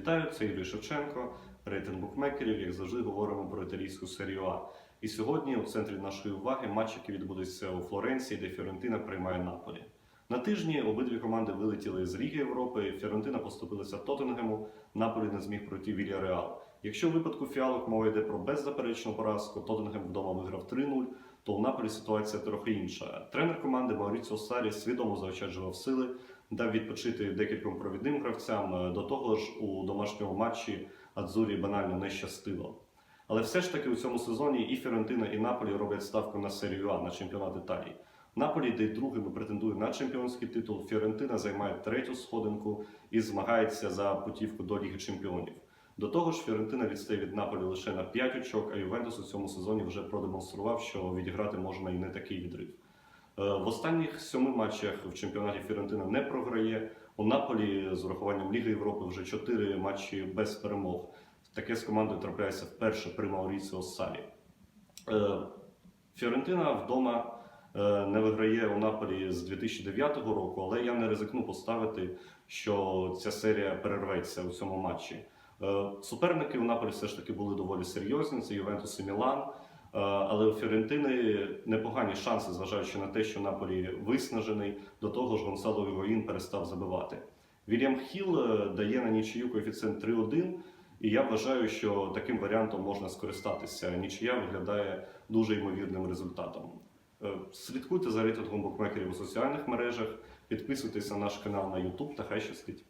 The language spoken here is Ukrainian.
Вітаю, це Юрій Шевченко, рейтинг букмекерів. Як завжди, говоримо про італійську серію А. І сьогодні у центрі нашої уваги матч, який відбудеться у Флоренції, де Фіорентина приймає Наполі. На тижні обидві команди вилетіли з Ліги Європи. Фіорентина поступилася Тоттенгему, Наполі не зміг пройти Вільяреал. Якщо в випадку фіалок мова йде про беззаперечну поразку, Тоттенгем вдома виграв 3-0, то у Наполі ситуація трохи інша. Тренер команди Мауріціо Сарі свідомо заощаджував сили, дав відпочити декільком провідним гравцям. До того ж, у домашньому матчі Адзурі банально не щастило. Але все ж таки у цьому сезоні і Фіорентина, і Наполі роблять ставку на серію А на чемпіонат Італії. Наполі, де й другими претендує на чемпіонський титул, Фіорентина займає третю сходинку і змагається за путівку до Ліги Чемпіонів. До того ж, Фіорентина відстає від Наполі лише на 5 очок, а Ювентус у цьому сезоні вже продемонстрував, що відіграти можна і не такий відрив. Е, В останніх сьоми матчах в чемпіонаті Фіорентина не програє. У Наполі з урахуванням Ліги Європи вже 4 матчі без перемог. Таке з командою трапляється вперше при Мауріціо Сарі. Е, Фіорентина вдома е, не виграє у Наполі з 2009 року, але я не ризикну поставити, що ця серія перерветься у цьому матчі. Е, Суперники у Наполі все ж таки були доволі серйозні. Це Ювентус і Мілан. Е, Але у Фіорентини непогані шанси, зважаючи на те, що Наполі виснажений. До того ж, Гонсало Гігоїн перестав забивати. Вільям Хіл е, дає на нічию коефіцієнт 3-1. І я вважаю, що таким варіантом можна скористатися. Нічия виглядає дуже ймовірним результатом. Слідкуйте за рейтингом букмекерів у соціальних мережах, підписуйтесь на наш канал на YouTube та хай щастить.